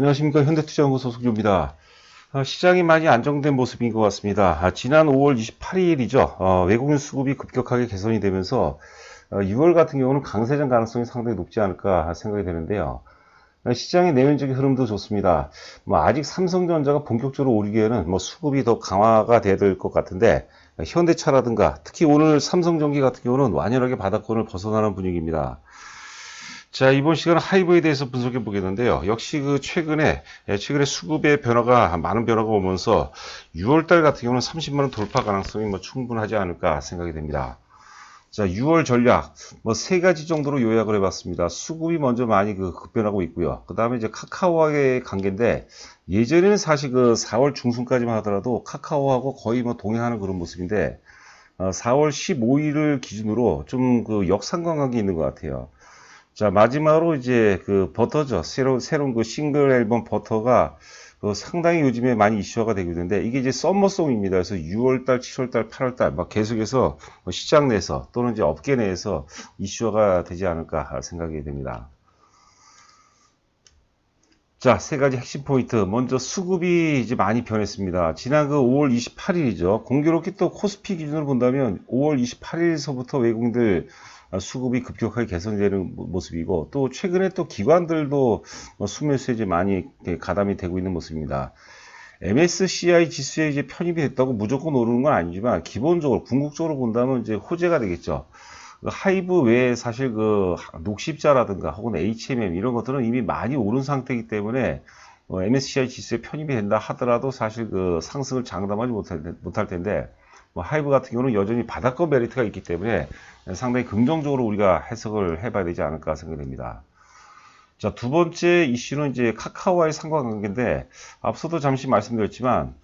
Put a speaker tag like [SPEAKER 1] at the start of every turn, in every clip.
[SPEAKER 1] 안녕하십니까 현대투자연구 소속주입니다. 아, 시장이 많이 안정된 모습인 것 같습니다. 아, 지난 5월 28일이죠. 어, 외국인 수급이 급격하게 개선이 되면서 어, 6월 같은 경우는 강세장 가능성이 상당히 높지 않을까 생각이 되는데요. 아, 시장의 내면적인 흐름도 좋습니다. 뭐 아직 삼성전자가 본격적으로 오르기에는 뭐 수급이 더 강화가 돼야 될 것 같은데 아, 현대차라든가 특히 오늘 삼성전기 같은 경우는 완연하게 바닥권을 벗어나는 분위기입니다. 자, 이번 시간은 하이브에 대해서 분석해 보겠는데요. 역시 그 최근에, 예, 최근에 수급의 변화가, 많은 변화가 오면서 6월달 같은 경우는 30만원 돌파 가능성이 뭐 충분하지 않을까 생각이 됩니다. 자, 6월 전략, 뭐 세 가지 정도로 요약을 해봤습니다. 수급이 먼저 많이 그 급변하고 있고요. 그 다음에 이제 카카오와의 관계인데, 예전에는 사실 그 4월 중순까지만 하더라도 카카오하고 거의 뭐 동행하는 그런 모습인데, 어, 4월 15일을 기준으로 좀 그 역상관관계 있는 것 같아요. 자, 마지막으로 이제 그 버터죠. 새로, 새로운 그 싱글 앨범 버터가 그 상당히 요즘에 많이 이슈화가 되고 있는데 이게 이제 썸머송입니다. 그래서 6월달, 7월달, 8월달 막 계속해서 뭐 시장 내에서 또는 이제 업계 내에서 이슈화가 되지 않을까 생각이 됩니다. 자, 세 가지 핵심 포인트. 먼저 수급이 이제 많이 변했습니다. 지난 그 5월 28일이죠. 공교롭게 또 코스피 기준으로 본다면 5월 28일서부터 외국인들 수급이 급격하게 개선되는 모습이고 또 최근에 또 기관들도 뭐 수매수에 많이 가담이 되고 있는 모습입니다. MSCI 지수에 이제 편입이 됐다고 무조건 오르는 건 아니지만 기본적으로 궁극적으로 본다면 이제 호재가 되겠죠. 그 하이브 외에 사실 그 녹십자라든가 혹은 HMM 이런 것들은 이미 많이 오른 상태이기 때문에 어, MSCI 지수에 편입이 된다 하더라도 사실 그 상승을 장담하지 못할, 못할 텐데 뭐 하이브 같은 경우는 여전히 바닥권 메리트가 있기 때문에 상당히 긍정적으로 우리가 해석을 해봐야 되지 않을까 생각됩니다. 자, 두 번째 이슈는 이제 카카오와의 상관관계인데 앞서도 잠시 말씀드렸지만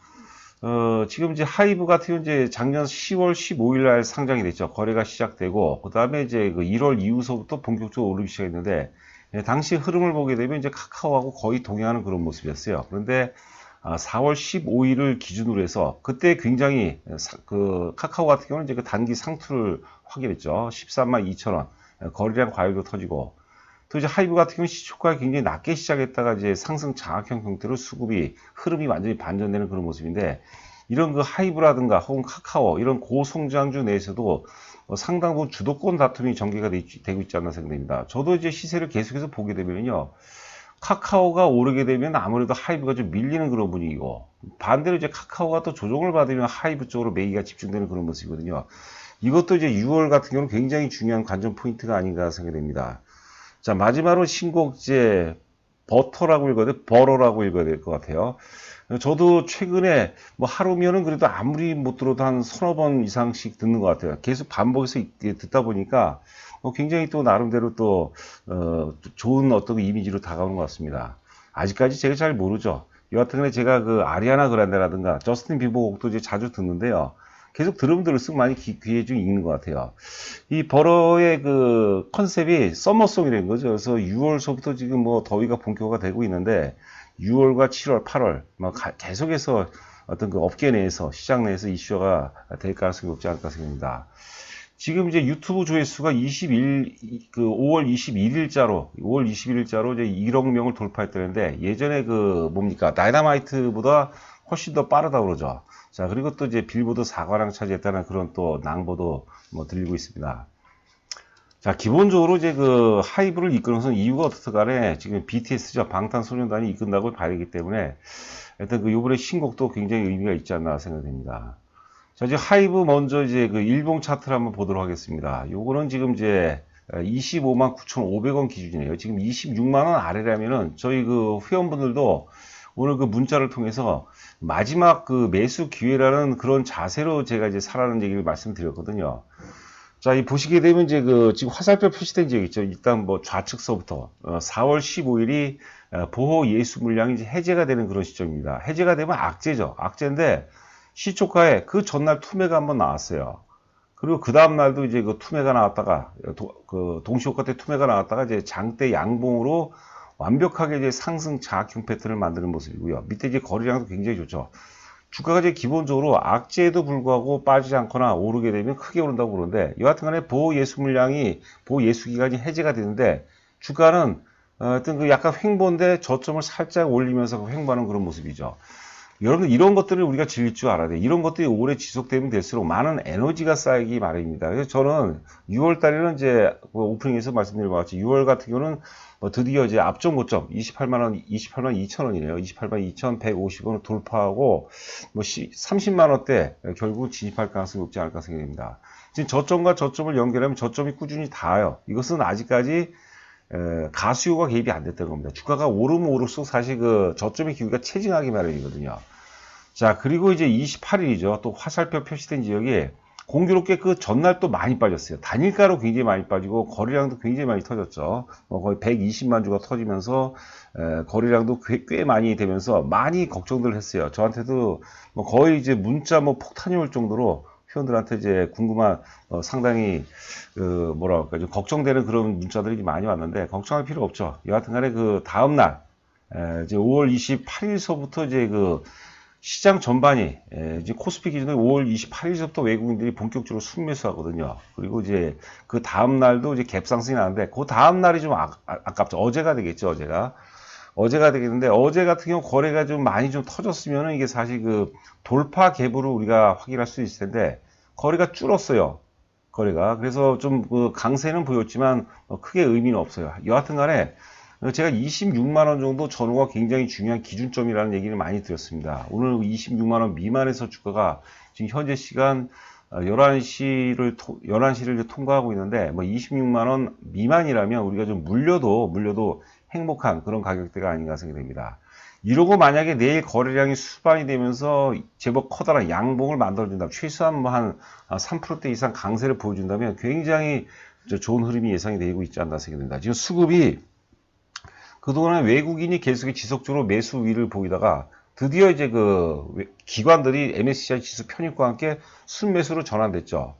[SPEAKER 1] 어, 지금 이제 하이브 같은 경우 이제 작년 10월 15일 날 상장이 됐죠. 거래가 시작되고, 그 다음에 이제 그 1월 이후서부터 본격적으로 오르기 시작했는데, 예, 당시 흐름을 보게 되면 이제 카카오하고 거의 동행하는 그런 모습이었어요. 그런데 아, 4월 15일을 기준으로 해서 그때 굉장히 사, 그 카카오 같은 경우는 이제 그 단기 상투를 확인했죠. 13만 2천 원. 거래량 과열도 터지고 또 이제 하이브 같은 경우 시초가가 굉장히 낮게 시작했다가 이제 상승 장악형 형태로 수급이 흐름이 완전히 반전되는 그런 모습인데 이런 그 하이브라든가 혹은 카카오 이런 고성장주 내에서도 어, 상당 부분 주도권 다툼이 전개가 되고 있지 않나 생각됩니다. 저도 이제 시세를 계속해서 보게 되면요. 카카오가 오르게 되면 아무래도 하이브가 좀 밀리는 그런 분위기고 반대로 이제 카카오가 또 조정을 받으면 하이브 쪽으로 매기가 집중되는 그런 모습이거든요. 이것도 이제 6월 같은 경우는 굉장히 중요한 관전 포인트가 아닌가 생각됩니다. 자, 마지막으로 신곡 이제 버터라고 읽어야 돼, 버러라고 읽어야 될 것 같아요. 저도 최근에 뭐 하루면은 그래도 아무리 못 들어도 한 서너 번 이상씩 듣는 것 같아요. 계속 반복해서 듣다 보니까 뭐 굉장히 또 나름대로 또 어, 좋은 어떤 이미지로 다가오는 것 같습니다. 아직까지 제가 잘 모르죠. 여하튼간에 제가 그 아리아나 그란데라든가 저스틴 비버 곡도 이제 자주 듣는데요. 계속 들으면 들을수록 많이 귀, 귀에 좀 익는 것 같아요. 이 버러의 그 컨셉이 썸머송이라는 거죠. 그래서 6월서부터 지금 뭐 더위가 본격화 되고 있는데 6월과 7월, 8월 막 계속해서 어떤 그 업계 내에서 시장 내에서 이슈가 될 가능성이 높지 않을까 생각합니다. 지금 이제 유튜브 조회수가 21, 그 5월 21일자로, 5월 21일자로 이제 1억 명을 돌파했다는데 예전에 그 뭡니까 다이나마이트보다 훨씬 더 빠르다 그러죠. 자, 그리고 또 이제 빌보드 사과랑 차지했다는 그런 또 낭보도 뭐 들리고 있습니다. 자, 기본적으로 이제 그 하이브를 것은 이유가 어떻든 간에 지금 BTS죠. 방탄소년단이 이끈다고 봐야 되기 때문에 일단 그 요번에 신곡도 굉장히 의미가 있지 않나 생각됩니다. 자, 이제 하이브 먼저 이제 그 일봉 차트를 한번 보도록 하겠습니다. 요거는 지금 이제 25만 9,500원 기준이에요. 지금 26만 원 아래라면은 저희 그 회원분들도 오늘 그 문자를 통해서 마지막 그 매수 기회라는 그런 자세로 제가 이제 사라는 얘기를 말씀드렸거든요. 자, 이 보시게 되면 이제 그 지금 화살표 표시된 지역 있죠. 일단 뭐 좌측서부터 4월 어, 15일이 어, 보호 예수 물량이 해제가 되는 그런 시점입니다. 해제가 되면 악재죠. 악재인데 시초가에 그 전날 투매가 한번 나왔어요. 그리고 그 다음 날도 이제 그 투매가 나왔다가 도, 그 동시효과 때 투매가 나왔다가 이제 장대 양봉으로 완벽하게 이제 상승 자학형 패턴을 만드는 모습이고요. 밑에 이제 거래량도 굉장히 좋죠. 주가가 이제 기본적으로 악재에도 불구하고 빠지지 않거나 오르게 되면 크게 오른다고 그러는데 여하튼 간에 보호 예수 물량이 보호 예수 기간이 해제가 되는데 주가는 어, 하여튼 그 약간 횡보인데 저점을 살짝 올리면서 그 횡보하는 그런 모습이죠. 여러분들 이런 것들을 우리가 즐길 줄 알아야 돼. 이런 것들이 오래 지속되면 될수록 많은 에너지가 쌓이기 마련입니다. 그래서 저는 6월 달에는 이제 그 오프닝에서 말씀드린 것 같이 6월 같은 경우는 뭐 드디어 이제 앞전 고점 28만 원, 28만 2천 원이네요. 28만 2,150원을 돌파하고 뭐 30만 원대 결국 진입할 가능성이 높지 않을까 생각됩니다. 지금 저점과 저점을 연결하면 저점이 꾸준히 닿아요. 이것은 아직까지 에, 가수요가 개입이 안 됐다는 겁니다. 주가가 오르면 오를수록 사실 그 저점의 기회가 체증하기 마련이거든요. 자, 그리고 이제 28일이죠. 또 화살표 표시된 지역이 공교롭게 그 전날 또 많이 빠졌어요. 단일가로 굉장히 많이 빠지고 거래량도 굉장히 많이 터졌죠. 뭐 거의 120만 주가 터지면서 에, 거래량도 꽤, 꽤, 많이 되면서 많이 걱정들 했어요. 저한테도 뭐 거의 이제 문자 뭐 폭탄이 올 정도로 회원들한테 이제 궁금한 어, 상당히 그 뭐라 그럴까 좀 걱정되는 그런 문자들이 많이 왔는데 걱정할 필요 없죠. 여하튼간에 그 다음 날 에, 이제 5월 28일서부터 이제 그 시장 전반이 에, 이제 코스피 기준으로 5월 28일서부터 외국인들이 본격적으로 순매수하거든요. 그리고 이제 그 다음 날도 이제 갭 상승이 나는데 그 다음 날이 좀 아, 아, 아깝죠. 어제가 되겠죠. 어제가. 어제가 되겠는데 어제 같은 경우 거래가 좀 많이 좀 터졌으면은 이게 사실 그 돌파 갭으로 우리가 확인할 수 있을 텐데 거래가 줄었어요. 거래가. 그래서 좀 그 강세는 보였지만 뭐 크게 의미는 없어요. 여하튼 간에 제가 26만원 정도 전후가 굉장히 중요한 기준점이라는 얘기를 많이 드렸습니다. 오늘 26만원 미만에서 주가가 지금 현재 시간 11시를, 11시를 통과하고 있는데, 뭐 26만원 미만이라면 우리가 좀 물려도, 물려도 행복한 그런 가격대가 아닌가 생각됩니다. 이러고 만약에 내일 거래량이 수반이 되면서 제법 커다란 양봉을 만들어준다. 최소한 뭐 한 3%대 이상 강세를 보여준다면 굉장히 좋은 흐름이 예상이 되고 있지 않나 생각됩니다. 지금 수급이 그동안에 외국인이 계속 지속적으로 매수 위를 보이다가 드디어 이제 그 기관들이 MSCI 지수 편입과 함께 순매수로 전환됐죠.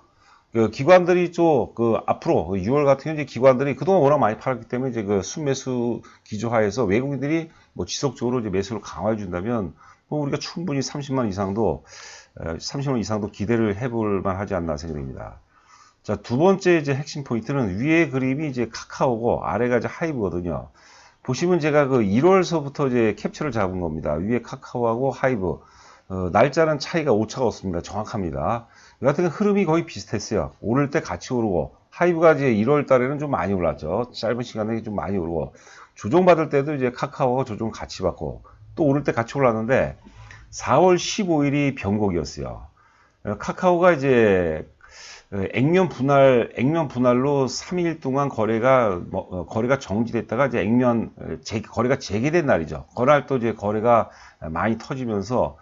[SPEAKER 1] 그 기관들이 좀그 앞으로 6월 그 같은 경우 기관들이 그동안 워낙 많이 팔았기 때문에 이제 그 순매수 기조하에서 외국인들이 뭐 지속적으로 이제 매수를 강화해 준다면 뭐 우리가 충분히 30만 이상도 30만 이상도 기대를 해볼 만하지 않나 생각됩니다. 자, 두 번째 이제 핵심 포인트는 위에 그림이 이제 카카오고 아래가 이제 하이브거든요. 보시면 제가 그 1월서부터 이제 캡처를 잡은 겁니다. 위에 카카오하고 하이브. 어, 날짜는 차이가 오차가 없습니다. 정확합니다. 이 같은 흐름이 거의 비슷했어요. 오를 때 같이 오르고 하이브가 이제 1월 달에는 좀 많이 올랐죠. 짧은 시간에 좀 많이 오르고 조정받을 때도 이제 카카오가 조정 같이 받고 또 오를 때 같이 올랐는데 4월 15일이 변곡이었어요. 카카오가 이제 액면 분할 액면 분할로 3일 동안 거래가 뭐, 어, 거래가 정지됐다가 이제 액면 재, 거래가 재개된 날이죠. 그날 또 이제 거래가 많이 터지면서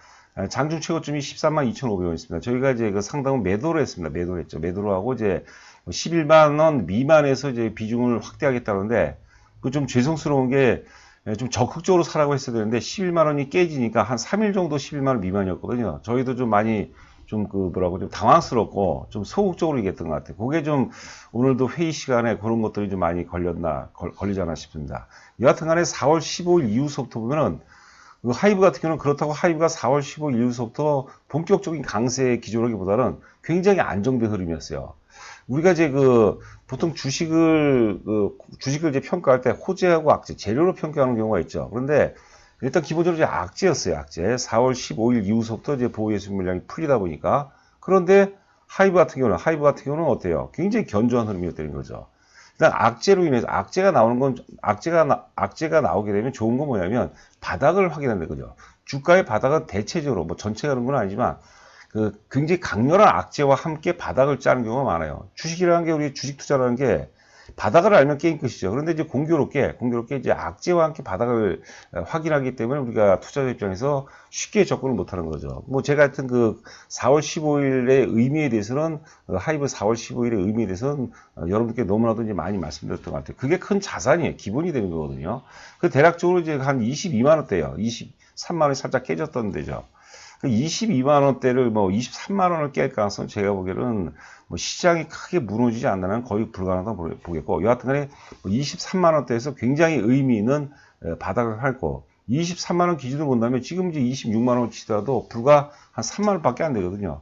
[SPEAKER 1] 장중 최고점이 13만 2,500원이었습니다. 저희가 이제 그 상당은 매도를 했습니다. 매도를 했죠. 매도를 하고 이제 11만 원 미만에서 이제 비중을 확대하겠다는데 그 좀 죄송스러운 게 좀 적극적으로 사라고 했어야 되는데 11만 원이 깨지니까 한 3일 정도 11만 원 미만이었거든요. 저희도 좀 많이 좀그 뭐라고 좀 당황스럽고 좀 소극적으로 얘기했던 것 같아요. 그게 좀 오늘도 회의 시간에 그런 것들이 좀 많이 걸렸나 걸, 걸리지 않나 싶습니다. 여하튼 간에 4월 15일 이후서부터 보면은 그 하이브 같은 경우는 그렇다고 하이브가 4월 15일 이후서부터 본격적인 강세 기조라기보다는 굉장히 안정된 흐름이었어요. 우리가 이제 그 보통 주식을 그 주식을 이제 평가할 때 호재하고 악재 재료로 평가하는 경우가 있죠. 그런데 일단 기본적으로 이제 악재였어요. 악재. 4월 15일 이후서부터 이제 보호 예수 물량이 풀리다 보니까 그런데 하이브 같은 경우는 하이브 같은 경우는 어때요? 굉장히 견조한 흐름이었다는 거죠. 일단 악재로 인해서 악재가 나오는 건 악재가 나, 악재가 나오게 되면 좋은 건 뭐냐면 바닥을 확인한다 그죠. 주가의 바닥은 대체적으로 뭐 전체가 그런 건 아니지만 그 굉장히 강렬한 악재와 함께 바닥을 짜는 경우가 많아요. 주식이라는 게 우리 주식 투자라는 게 바닥을 알면 게임 끝이죠. 그런데 이제 공교롭게, 공교롭게 이제 악재와 함께 바닥을 어, 확인하기 때문에 우리가 투자자 입장에서 쉽게 접근을 못 하는 거죠. 뭐 제가 하여튼 그 4월 15일의 의미에 대해서는, 어, 하이브 4월 15일의 의미에 대해서는 어, 여러분께 너무나도 이제 많이 말씀드렸던 것 같아요. 그게 큰 자산이에요. 기본이 되는 거거든요. 그 대략적으로 이제 한 22만 원대요. 23만 원이 살짝 깨졌던 데죠. 22만 그 원대를 뭐 23만 원을 깰 가능성 제가 보기에는 뭐 시장이 크게 무너지지 않는 거의 불가능하다고 보겠고 여하튼간에 23만 뭐 원대에서 굉장히 의미 있는 바닥을 할고 23만 원 기준으로 본다면 지금 이제 26만 원 치더라도 불과 한 3만 원밖에 안 되거든요.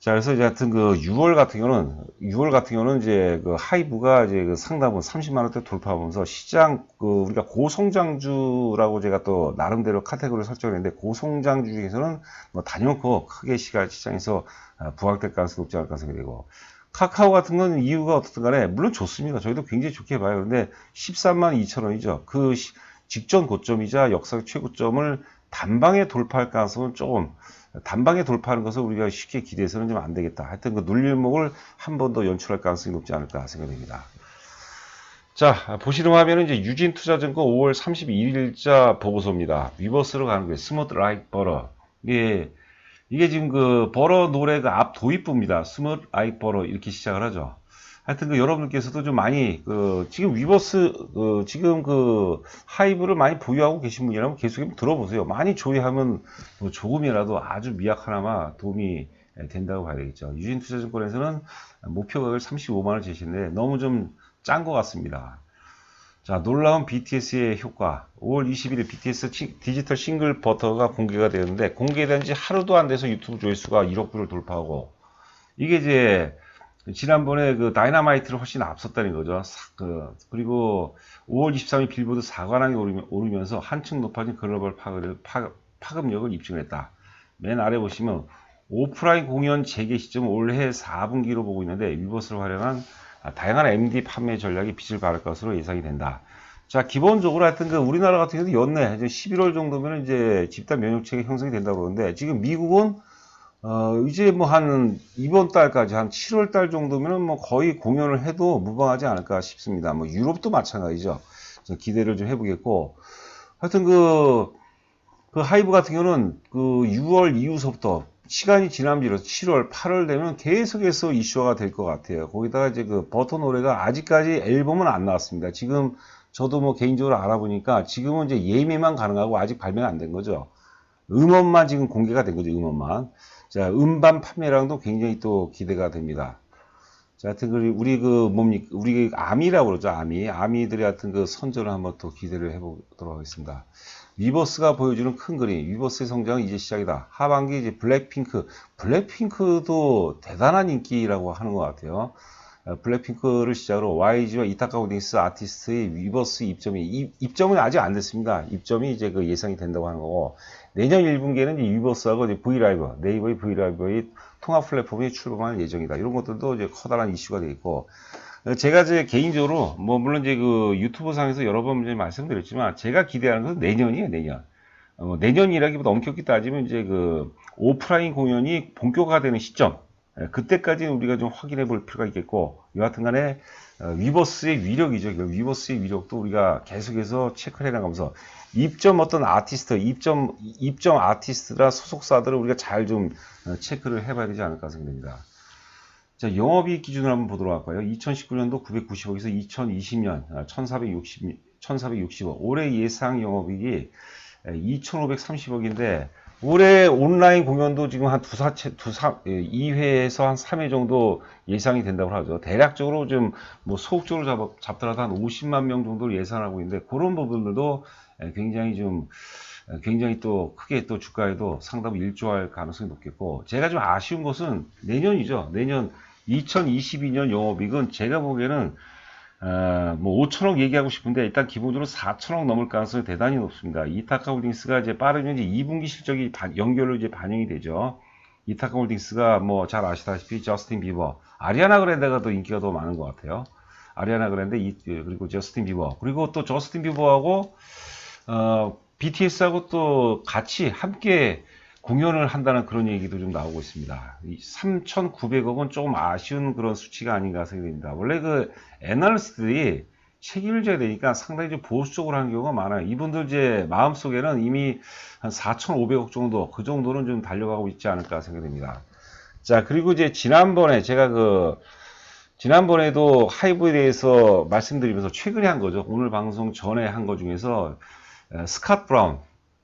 [SPEAKER 1] 자, 그래서 이제 하여튼 그 6월 같은 경우는, 6월 같은 경우는 이제 그 하이브가 이제 그 상담은 30만원대 돌파하면서 시장, 그 우리가 고성장주라고 제가 또 나름대로 카테고리를 설정했는데 고성장주 중에서는 뭐 단연코 크게 시가 시장에서 아, 부각될 가능성이 높지 않을까 생각이 되고 카카오 같은 건 이유가 어떻든 간에 물론 좋습니다. 저희도 굉장히 좋게 봐요. 그런데 13만 2천 원이죠. 그 시- 직전 고점이자 역사 최고점을 단방에 돌파할 가능성은 조금 단방에 돌파하는 것을 우리가 쉽게 기대해서는 좀 안 되겠다. 하여튼 그 눌림목을 한 번 더 연출할 가능성이 높지 않을까 생각됩니다. 자, 보시는 화면은 이제 유진투자증권 5월 32일자 보고서입니다. 위버스로 가는 거예요. 스무트 라이크 버러. 이게, 이게 지금 그 버러 노래가 앞 도입부입니다. 스무트 라이크 버러 이렇게 시작을 하죠. 하여튼 그 여러분들께서도 좀 많이 그 지금 위버스 그 지금 그 하이브를 많이 보유하고 계신 분이라면 계속 들어보세요. 많이 조회하면 뭐 조금이라도 아주 미약하나마 도움이 된다고 봐야 되겠죠. 유진투자증권에서는 목표가를 35만 원 제시했는데 너무 좀 짠 것 같습니다. 자, 놀라운 BTS의 효과. 5월 21일 BTS 치- 디지털 싱글 버터가 공개가 되었는데 공개된 지 하루도 안 돼서 유튜브 조회수가 1억 뷰를 돌파하고 이게 이제 지난번에 그 다이나마이트를 훨씬 앞섰다는 거죠. 사- 그, 그리고 5월 23일 빌보드 4관왕에 오르며, 오르면서 한층 높아진 글로벌 파급, 파- 파급력을 입증했다. 맨 아래 보시면 오프라인 공연 재개 시점 올해 4분기로 보고 있는데 위버스를 활용한 아, 다양한 MD 판매 전략이 빛을 발할 것으로 예상이 된다. 자, 기본적으로 하여튼 그 우리나라 같은 경우도 연내 이제 11월 정도면 이제 집단 면역체계 형성이 된다고 그러는데 지금 미국은 어, 이제 뭐 한 이번 달까지 한 7월 달 정도면은 뭐 거의 공연을 해도 무방하지 않을까 싶습니다. 뭐 유럽도 마찬가지죠. 기대를 좀 해보겠고 하여튼 그, 그 하이브 같은 경우는 그 6월 이후서부터 시간이 지남지로 7월, 8월 되면 계속해서 이슈화가 될 것 같아요. 거기다가 이제 그 버터 노래가 아직까지 앨범은 안 나왔습니다. 지금 저도 뭐 개인적으로 알아보니까 지금은 이제 예매만 가능하고 아직 발매가 안 된 거죠. 음원만 지금 공개가 된 거죠, 음원만. 자, 음반 판매량도 굉장히 또 기대가 됩니다. 자, 하여튼, 그 우리 그 뭡니까, 우리 그 아미라고 그러죠, 아미. 아미들의 하여튼 그 선전을 한번 또 기대를 해보도록 하겠습니다. 위버스가 보여주는 큰 그림, 위버스의 성장은 이제 시작이다. 하반기 이제 블랙핑크, 블랙핑크도 대단한 인기라고 하는 것 같아요. 어, 블랙핑크를 시작으로 YG와 이타카 홀딩스 아티스트의 위버스 입점이, 이- 입점은 아직 안 됐습니다. 입점이 이제 그 예상이 된다고 하는 거고, 내년 1분기에는 이 위버스하고 이제 브이라이브, 네이버의 브이라이브의 통합 플랫폼이 출범할 예정이다. 이런 것들도 이제 커다란 이슈가 되겠고, 어, 제가 이제 개인적으로, 뭐, 물론 이제 그 유튜브 상에서 여러 번 이제 말씀드렸지만, 제가 기대하는 것은 내년이에요, 내년. 어, 뭐 내년이라기보다 엄격히 따지면 이제 그 오프라인 공연이 본격화되는 시점, 예, 그때까지는 우리가 좀 확인해 볼 필요가 있겠고, 여하튼 간에 어, 위버스의 위력이죠. 그 위버스의 위력도 우리가 계속해서 체크를 해나가면서 입점 어떤 아티스트, 입점, 입점 아티스트나 소속사들을 우리가 잘 좀 체크를 해봐야 되지 않을까 생각됩니다. 자, 영업이익 기준으로 한번 보도록 할까요? 2019년도 990억에서 2020년 1460, 1460억. 올해 예상 영업이익이 2530억인데, 올해 온라인 공연도 지금 한 두 사채, 두 사, 2회에서 한 3회 정도 예상이 된다고 하죠. 대략적으로 좀 뭐 소극적으로 잡, 잡더라도 한 50만 명 정도를 예상하고 있는데, 그런 부분들도 굉장히 좀, 굉장히 또 크게 또 주가에도 상당히 일조할 가능성이 높겠고, 제가 좀 아쉬운 것은 내년이죠. 내년 2022년 영업이익은 제가 보기에는 어, 뭐 5천억 얘기하고 싶은데 일단 기본적으로 4천억 넘을 가능성이 대단히 높습니다. 이타카 홀딩스가 이제 빠르면 이제 2분기 실적이 반- 연결로 이제 반영이 되죠. 이타카 홀딩스가 뭐 잘 아시다시피 저스틴 비버, 아리아나 그랜드가 더 인기가 더 많은 것 같아요. 아리아나 그랜드 이- 그리고 저스틴 비버 그리고 또 저스틴 비버하고 어, BTS하고 또 같이 함께 공연을 한다는 그런 얘기도 좀 나오고 있습니다. 3,900억은 조금 아쉬운 그런 수치가 아닌가 생각됩니다. 원래 그 애널리스트들이 책임을 져야 되니까 상당히 좀 보수적으로 하는 경우가 많아요. 이분들 이제 마음속에는 이미 한 4,500억 정도, 그 정도는 좀 달려가고 있지 않을까 생각됩니다. 자, 그리고 이제 지난번에 제가 그, 지난번에도 하이브에 대해서 말씀드리면서 최근에 한 거죠. 오늘 방송 전에 한 거 중에서 에, 스캇 브라운.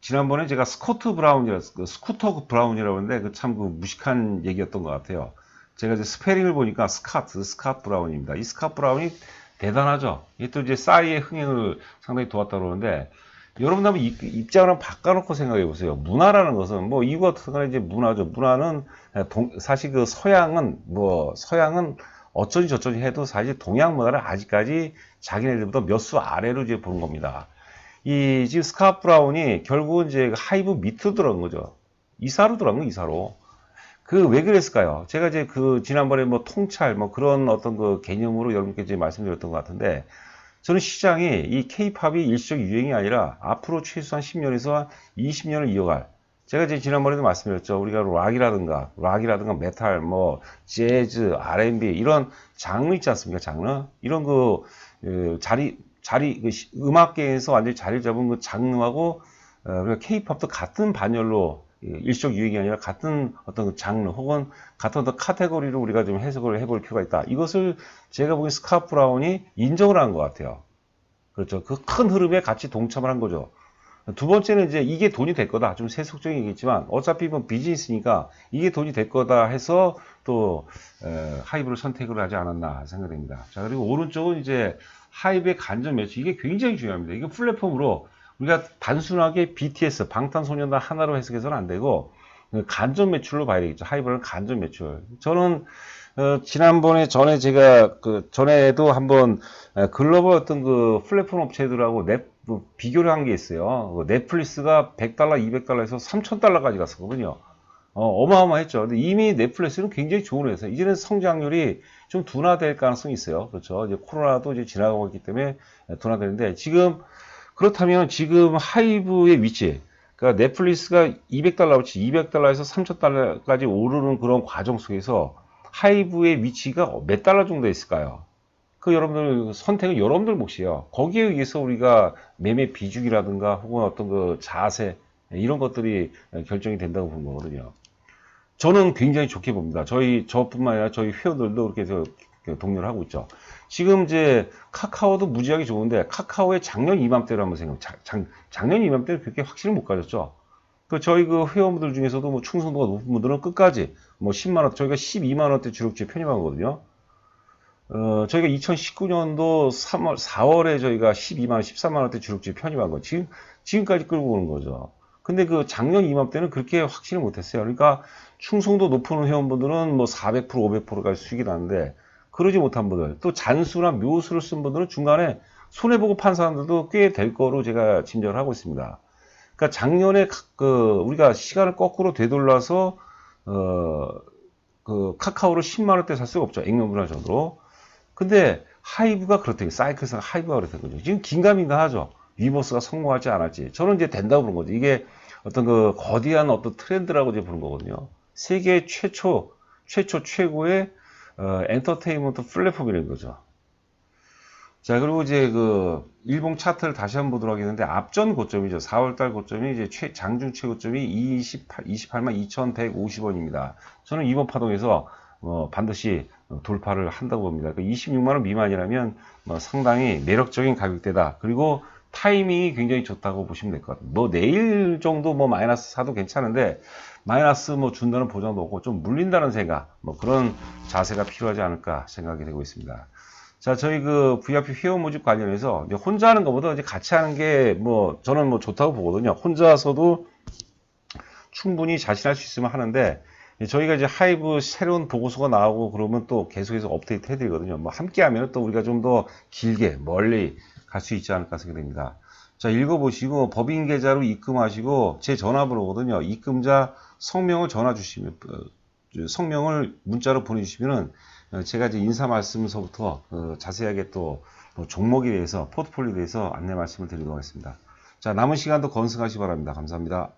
[SPEAKER 1] 지난번에 제가 스코트 브라운이라, 그 스쿠터 브라운이라고 하는데 그 참 그 무식한 얘기였던 것 같아요. 제가 이제 스페링을 보니까 스카트, 스캇 브라운입니다. 이 스캇 브라운이 대단하죠. 이게 또 이제 싸이의 흥행을 상당히 도왔다고 그러는데 여러분 한번 입- 입장을 바꿔놓고 생각해 보세요. 문화라는 것은 뭐 이거 같은 거는 이제 문화죠. 문화는 동- 사실 그 서양은 뭐 서양은 어쩌니 저쩌니 해도 사실 동양 문화를 아직까지 자기네들보다 몇 수 아래로 이제 보는 겁니다. 이 지금 스카 브라운이 결국은 이제 그 하이브 밑으로 들어간 거죠. 이사로 들어간 거 이사로. 그 왜 그랬을까요? 제가 이제 그 지난번에 뭐 통찰 뭐 그런 어떤 그 개념으로 여러분께 이제 말씀드렸던 것 같은데 저는 시장이 이 케이팝이 일시적 유행이 아니라 앞으로 최소한 10년에서 20년을 이어갈 제가 이제 지난번에도 말씀드렸죠. 우리가 락이라든가 락이라든가 메탈 뭐 재즈, R&B 이런 장르 있지 않습니까? 장르 이런 그 어, 자리 자리 그 시- 음악계에서 완전히 자리 잡은 그 장르하고 어, 우리가 케이팝도 같은 반열로 예, 일시적 유행이 아니라 같은 어떤 그 장르 혹은 같은 어떤 카테고리로 우리가 좀 해석을 해볼 필요가 있다. 이것을 제가 보기엔 스카 브라운이 인정을 한 것 같아요. 그렇죠. 그 큰 흐름에 같이 동참을 한 거죠. 두 번째는 이제 이게 돈이 될 거다. 좀 세속적인 얘기겠지만 어차피 뭐 비즈니스니까 이게 돈이 될 거다 해서 또 에, 하이브를 선택을 하지 않았나 생각됩니다. 자 그리고 오른쪽은 이제 하이브의 간접 매출 이게 굉장히 중요합니다. 이게 플랫폼으로 우리가 단순하게 BTS 방탄소년단 하나로 해석해서는 안 되고 그 간접 매출로 봐야 되겠죠. 하이브는 간접 매출. 저는 어, 지난번에 전에 제가 그 전에도 한번 에, 글로벌 어떤 그 플랫폼 업체들하고 넷뭐 비교를 한 게 있어요. 그 넷플릭스가 100달러, 200달러에서 3,000달러까지 갔었거든요. 어, 마어마했죠 근데 이미 넷플릭스는 굉장히 좋은 회사. 이제는 성장률이 좀 둔화될 가능성이 있어요. 그렇죠. 이제 코로나도 이제 지나가고 있기 때문에 둔화되는데 지금 그렇다면 지금 하이브의 위치, 그러니까 넷플릭스가 200달러치 200달러에서 3,000달러까지 오르는 그런 과정 속에서 하이브의 위치가 몇 달러 정도 있을까요? 그 여러분들 선택은 여러분들 몫이에요. 거기에 의해서 우리가 매매 비중이라든가 혹은 어떤 그 자세 이런 것들이 결정이 된다고 보는 거거든요. 저는 굉장히 좋게 봅니다. 저희 저뿐만 아니라 저희 회원들도 그렇게 해서 동료를 하고 있죠. 지금 이제 카카오도 무지하게 좋은데 카카오의 작년 이맘때를 한번 생각. 작, 작, 작년 이맘때는 그렇게 확신을 못 가졌죠. 그 저희 그 회원분들 중에서도 뭐 충성도가 높은 분들은 끝까지 뭐 10만 원, 저희가 12만 원대 주력주에 편입한 거거든요. 어, 저희가 2019년도 3월, 4월에 저희가 12만 원, 13만 원대 주력주에 편입한 거. 지금, 지금까지 끌고 오는 거죠. 근데 그 작년 이맘때는 그렇게 확신을 못 했어요. 그러니까 충성도 높은 회원분들은 뭐 400%, 500%까지 수익이 나는데 그러지 못한 분들, 또 잔수나 묘수를 쓴 분들은 중간에 손해보고 판 사람들도 꽤 될 거로 제가 짐작을 하고 있습니다. 그러니까 작년에 카- 그 우리가 시간을 거꾸로 되돌려서 어, 그 카카오를 10만 원대 살 수가 없죠. 액면분할적으로. 근데 하이브가 그렇대요. 사이클스가 하이브가 그랬던 거죠. 지금 긴가민가 하죠. 위버스가 성공할지 안 할지. 저는 이제 된다고 보는 거죠. 이게 어떤 그 거대한 어떤 트렌드라고 이제 보는 거거든요. 세계 최초, 최초 최고의 어, 엔터테인먼트 플랫폼이라는 거죠. 자, 그리고 이제 그 일봉 차트를 다시 한번 보도록 하겠는데 앞전 고점이죠. 4월달 고점이 이제 최, 장중 최고점이 28, 28만 2,150원입니다. 저는 이번 파동에서 어, 반드시 돌파를 한다고 봅니다. 그 26만 원 미만이라면 뭐 상당히 매력적인 가격대다. 그리고 타이밍이 굉장히 좋다고 보시면 될 것 같아요. 뭐 내일 정도 뭐 마이너스 사도 괜찮은데 마이너스 뭐 준다는 보장도 없고 좀 물린다는 생각, 뭐 그런 자세가 필요하지 않을까 생각이 되고 있습니다. 자, 저희 그 VIP 회원 모집 관련해서 혼자 하는 것보다 이제 같이 하는 게 뭐 저는 뭐 좋다고 보거든요. 혼자서도 충분히 자신할 수 있으면 하는데 저희가 이제 하이브 새로운 보고서가 나오고 그러면 또 계속해서 업데이트 해드리거든요. 뭐 함께 하면 또 우리가 좀 더 길게 멀리 갈 수 있지 않을까 생각됩니다. 자, 읽어보시고 법인 계좌로 입금하시고 제 전화번호거든요. 입금자 성명을 전화 주시면 어, 성명을 문자로 보내주시면은 어, 제가 이제 인사 말씀서부터 어, 자세하게 또뭐 종목에 대해서 포트폴리오에 대해서 안내 말씀을 드리도록 하겠습니다. 자, 남은 시간도 건승하시 기 바랍니다. 감사합니다.